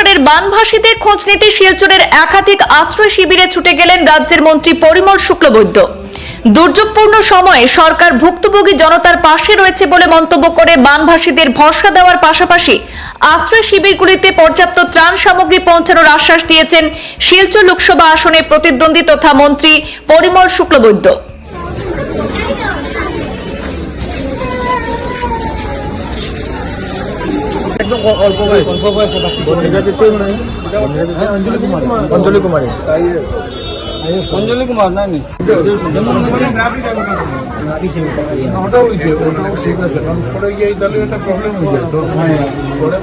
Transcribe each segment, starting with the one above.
কাছাড়ের বানভাসীতে খোঁজ নিতে শিলচরের একাধিক আশ্রয় শিবিরে ছুটে গেলেন রাজ্যের মন্ত্রী পরিমল শুক্লবৈদ্য। দুর্যোগপূর্ণ সময়ে সরকার ভুক্তভোগী জনতার পাশে রয়েছে বলে মন্তব্য করে বানভাসীদের ভরসা দেওয়ার পাশাপাশি আশ্রয় শিবিরগুলিতে পর্যাপ্ত ত্রাণ সামগ্রী পৌঁছানোর আশ্বাস দিয়েছেন শিলচর লোকসভা আসনে প্রতিদ্বন্দ্বী তথা মন্ত্রী পরিমল শুক্লবৈদ্য। একদম অল্প বয়স। অল্প বয়স বন্ডিগাছে তো নাই। অঞ্জলি কুমার। অঞ্জলি কুমারী। অঞ্জলি কুমার। নাই নি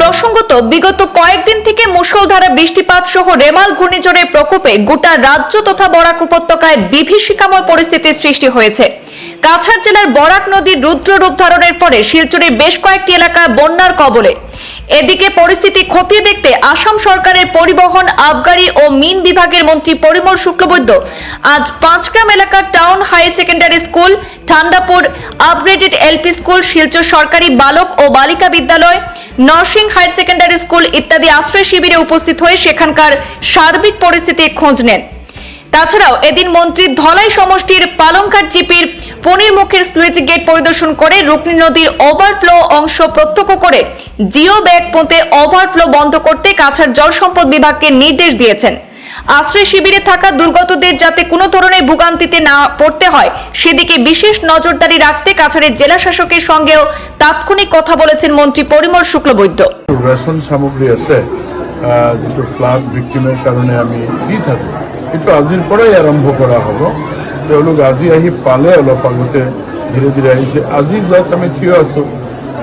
প্রসঙ্গত বিগত কয়েকদিন থেকে মুষলধারা বৃষ্টিপাত সহ রেমাল ঘূর্ণিঝড়ের প্রকোপে গোটা রাজ্য তথা বরাক উপত্যকায় বিভীষিকাময় পরিস্থিতির সৃষ্টি হয়েছে। কাছাড় জেলার বরাক নদীর রুদ্র রূপ ধারণের ফলে শিলচরের বেশ কয়েকটি এলাকা বন্যার কবলে এদিকে পরিস্থিতি খতিয়ে দেখতে আসাম সরকারের পরিবহন, আবগারি ও মিন বিভাগের মন্ত্রী পরিমল শুক্লবৈদ্য আজ পাঁচগ্রাম এলাকার town high secondary school, Thandapur upgraded LP school, Silchar সরকারি বালক ও বালিকা বিদ্যালয় নরসিং হায়ার সেকেন্ডারি স্কুল ইত্যাদি আশ্রয় শিবিরে উপস্থিত হয়ে সেখানকার সার্বিক পরিস্থিতির খোঁজ নেন। তাছাড়াও এদিন মন্ত্রী ধলাই সমষ্টির পালংঘাট জিপির পনিরমুখের স্লুইজ গেট পরিদর্শন করে রুকনি নদীর ওভারফ্লো অংশ প্রত্যক্ষ করে জিও ব্যাগ পথে ওভারফ্লো বন্ধ করতে কাছাড় জল সম্পদ বিভাগকে নির্দেশ দিয়েছেন। আশ্রয় শিবিরে থাকা দুর্গতদের যাতে কোনো ধরনের ভোগান্তিতে না পড়তে হয়, সেদিকে বিশেষ নজরদারি রাখতে কাছাড়ের জেলা শাসকের সঙ্গেও তাৎক্ষণিক কথা বলেছেন মন্ত্রী পরিমল শুক্লবৈদ্য। ৰেচন সামগ্ৰী আছে যিটো ফ্লাড ভিক্টিমৰ কাৰণে আমি থাকোঁ। কিন্তু আজিৰ পৰাই আৰম্ভ কৰা হ'ব। তেওঁলোক আজি আহি পালে অলপ আগতে, ধীৰে ধীৰে আহিছে। আজি য'ত আমি থিয় আছোঁ,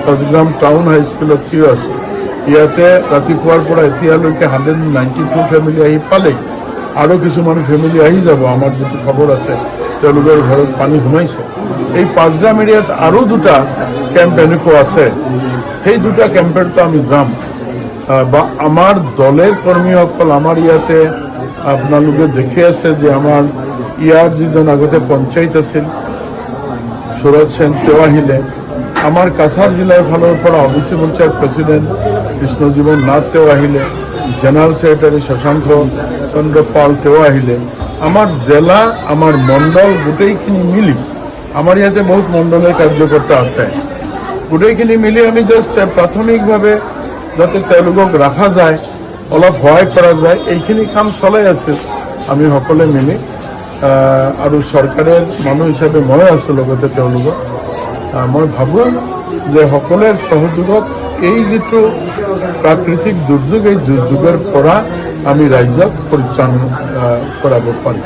পাঁচগ্ৰাম টাউন হাইস্কুলত থিয় আছোঁ, ইয়াতে ৰাতিপুৱাৰ পৰা এতিয়ালৈকে হাণ্ড্ৰেড নাইণ্টি টু ফেমিলি আহি পালেই আৰু কিছুমান ফেমিলি আহি যাব। আমাৰ যিটো খবৰ আছে, তেওঁলোকৰ ঘৰত পানী সোমাইছে। এই পাঁচগ্ৰাম এৰিয়াত আৰু দুটা কেম্প এনেকুৱা আছে। সেই দুটা কেম্পেৰতো আমি যাম। বা আমাৰ দলেৰ কৰ্মীসকল আমাৰ ইয়াতে আপোনালোকে দেখি আছে যে আমাৰ ইয়াৰ যিজন আগতে পঞ্চায়ত আছিল সুৰজ সেন তেওঁ আহিলে। আমাৰ কাছাৰ জিলাৰ ফালৰ পৰা অবিচি মৰ্চাৰ প্ৰেচিডেণ্ট কৃষ্ণজীৱন নাথ তেওঁ আহিলে জেনেৰেল ছেক্ৰেটাৰী শশাংক চন্দ্ৰ পাল তেওঁ আহিলে। আমাৰ জিলা, আমাৰ মণ্ডল গোটেইখিনি মিলি, আমাৰ ইয়াতে বহুত মণ্ডলৰ কাৰ্যকৰ্তা আছে। গোটেইখিনি মিলি আমি জাষ্ট প্ৰাথমিকভাৱে যাতে তেওঁলোকক ৰখা যায় অলপ সহায় কৰা যায়। এইখিনি কাম চলাই আছে আমি সকলোৱে মিলি আর আৰু চৰকাৰে মানুহ হিচাপে মই আছোঁ লগতে তেওঁলোকক। মই ভাবোঁ যে সকলোৱে সহযোগত এই যিটো প্ৰাকৃতিক দুৰ্যোগ, এই দুৰ্যোগৰ পৰা আমি ৰাইজক করাব কৰাব পাৰিম